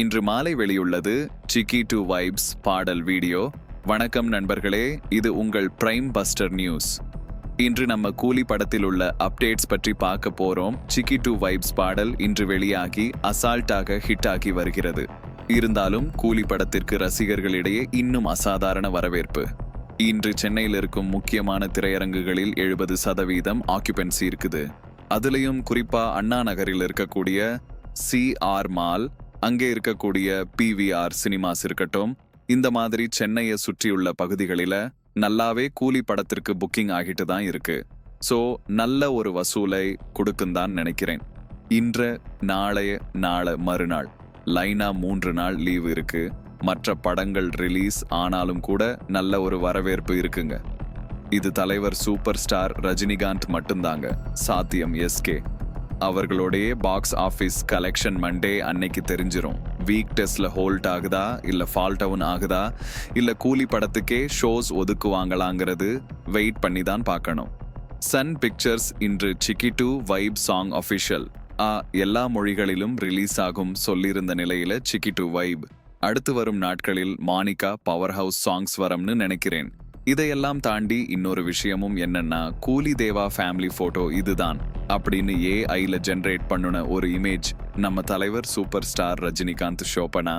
இன்று மாலை வெளியுள்ளது சிக்கி டு வைப்ஸ் பாடல் வீடியோ. வணக்கம் நண்பர்களே இது உங்கள் பிரைம் பஸ்டர் நியூஸ் இன்று நம்ம கூலி படத்தில் உள்ள அப்டேட்ஸ் பற்றி பார்க்க போறோம். சிக்கி டு வைப்ஸ் பாடல் இன்று வெளியாகி அசால்ட்டாக ஹிட் ஆகி வருகிறது. இருந்தாலும் கூலி படத்திற்கு ரசிகர்களிடையே இன்னும் அசாதாரண வரவேற்பு. இன்று சென்னையில் இருக்கும் முக்கியமான திரையரங்குகளில் எழுபது சதவீதம் ஆக்குபென்சி இருக்குது. அதுலயும் குறிப்பா அண்ணா நகரில் இருக்கக்கூடிய சிஆர் மால் அங்கே இருக்கக்கூடிய பிவிஆர் சினிமாஸ் இருக்கட்டும் இந்த மாதிரி சென்னையை சுற்றியுள்ள பகுதிகளில நல்லாவே கூலி படத்திற்கு புக்கிங் ஆகிட்டு தான் இருக்கு. ஸோ நல்ல ஒரு வசூலை கொடுக்குந்தான் நினைக்கிறேன். இன்ற நாளைய நாளை மறுநாள் லைனா மூன்று நாள் லீவு இருக்கு. மற்ற படங்கள் ரிலீஸ் ஆனாலும் கூட நல்ல ஒரு வரவேற்பு இருக்குங்க. இது தலைவர் சூப்பர் ஸ்டார் ரஜினிகாந்த் மட்டும்தாங்க. சாத்தியம் எஸ்கே அவர்களுடைய பாக்ஸ் ஆஃபீஸ் கலெக்ஷன் மண்டே அன்னைக்கு தெரிஞ்சிரும். வீக் டெஸ்ட்ல ஹோல்ட் ஆகுதா? இல்ல ஃபால் டவுன் ஆகுதா? இல்ல கூலி படத்துக்கே ஷோஸ் ஒதுக்குவாங்களாங்கிறது வெயிட் பண்ணி தான் பார்க்கணும். சன் பிக்சர்ஸ் இன்று Chikitu vibe song official ஆ எல்லா மொழிகளிலும் ரிலீஸ் ஆகும் சொல்லியிருந்த நிலையில சிக்கி டூ வைப் அடுத்து வரும் நாட்களில் மானிகா பவர் ஹவுஸ் சாங்ஸ் வரும்னு நினைக்கிறேன். இதையெல்லாம் தாண்டி இன்னொரு விஷயமும் என்னன்னா கூலி தேவா ஃபேமிலி போட்டோ இதுதான் அப்படின்னு ஏஐல ஜென்ரேட் பண்ணுன ஒரு இமேஜ் நம்ம தலைவர் சூப்பர் ஸ்டார் ரஜினிகாந்த் ஷோபனா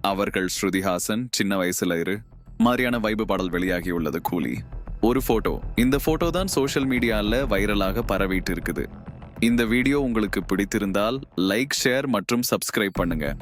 அவர்கள் ஸ்ருதிஹாசன் சின்ன வயசுல இரு மாதிரியான வைபு பாடல் வெளியாகி உள்ளது கூலி. ஒரு போட்டோ இந்த போட்டோ தான் சோஷியல் மீடியால வைரலாக பரவிட்டு இருக்குது. இந்த வீடியோ உங்களுக்கு பிடித்திருந்தால் லைக் ஷேர் மற்றும் சப்ஸ்கிரைப் பண்ணுங்க.